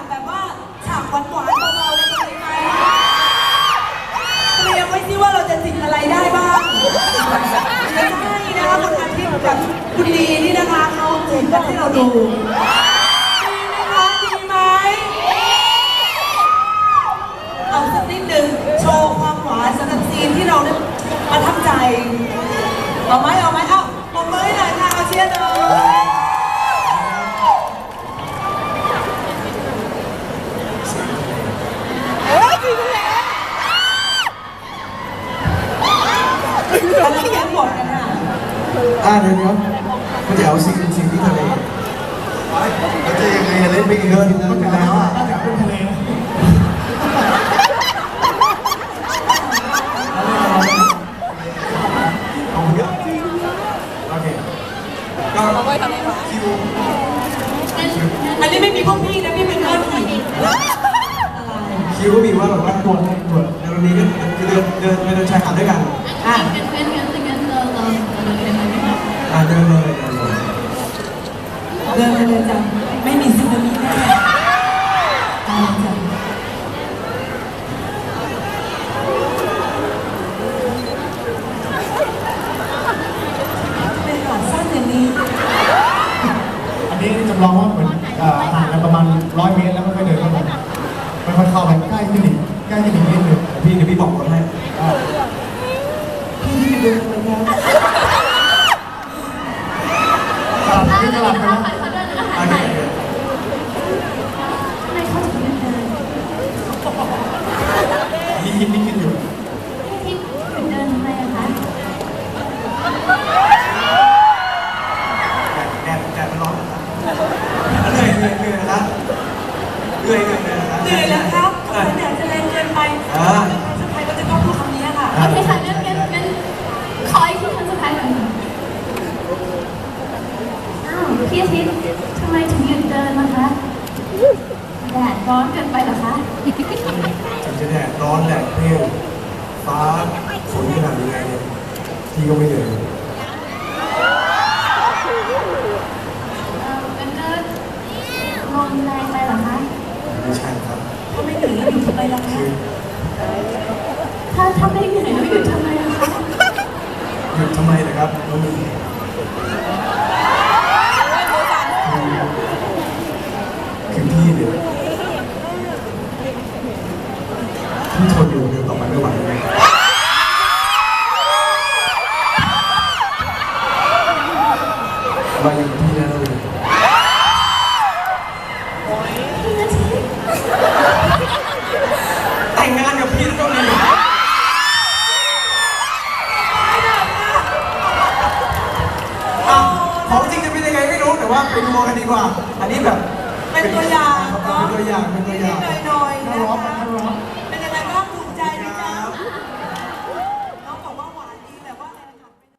ากแบบว่าฉากหวานหวานเบาๆเลยไหมเตรียมไว้สิว่าเราจะจิกอะไรได้บ้างไม่ใช่นะคะคุณอาทิตย์กับคุณดีนี่นะคะเขาจิกกันให้เราดูดีไหมคะดีไหมเอาสักนิดหนึ่งโชว์ความหวานสำหรับซีนที่เราได้ประทับใจเอาไหมเอา ทกันค่ะอ่าเดี๋ยวเดี๋ยวมันจะเอาสิ่งสิ่งที่ทะเลแล้วจะยังไงเล่นไปอีกเดินมันเป็นแล้วอะจะเป็นทะเลเอาเยอะโอเคก็คิวอันนี้ไม่มีพวกพี่นะพี่เป็นเพื่อนผีคิวก็มีว่าแบบว่าตรวจตรวจในวันนี้ก็คือเดินเดินไปเดินชายหาดด้วยกันอะ งั้นงั้นงั้นงั้นเราเราเราเรียนอะไรไหมคะ อ่าเดินเลยเดินเลย เดินไปเลยจ้ะไม่มีซึนามิแน่ตายจ้ะเป็นหลอดสั้นอย่างนี้ อันนี้จำลองว่าเหมือนเอ่อห่างกันประมาณร้อยเมตรแล้วค่อยๆเดินเข้าไปค่อยเข้าไปใกล้ขึ้นอีกใกล้ขึ้นอีกนิดนึงพี่เดี๋ยวพี่บอกคนให้อ่าพี่ที่เดินไปแล้วสลับไปสลับไปถ้านะใครเขาดินอาหาร โอ ไห เคน ทำไมเขาถึงไม่เดิน นี่คิดนี่คิดอยู่ ที่ถึงเดินทำไมอะคะ แดดแดดมันร้อน เหนื่อยเหนื่อยเหนื่อยนะครับเหนื่อยเหนื่อยนะครับเหนื่อยแล้วครับสงสัยแดดจะแรงเกินไปอ่าสุดท้ายก็จะต้องพูดคำนี้ค่ะ โอเคค่ะงั้นงั้นงั้นขออีกทีครั้งสุดท้ายหน่อยอ้าวพี่อาทิตย์ทำไมถึงหยุดเดินนะคะแดดร้อนเกินไปเหรอคะถึงจะแดดร้อนแดดเปรี้ยวฟ้าฝนขนาดยังไงเนี่ยพี่ก็ไม่เหนื่อย เอองั้นก็ลมแรงไปเหรอคะ ไม่ใช่ครับถ้าไม่เหนื่อยแล้วอยู่ทำไมล่ะคะคือถ้าถ้าไม่เหนื่อยแล้วหยุดทำไมอะคะหยุดทำไมนะครับน้องมีคือพี่เนี่ย ว่าไปดูกันดีกว่า อันนี้แบบเป็นตัวอย่างเนาะเป็นตัวอย่างเป็นตัวอย่างน้อยๆนะ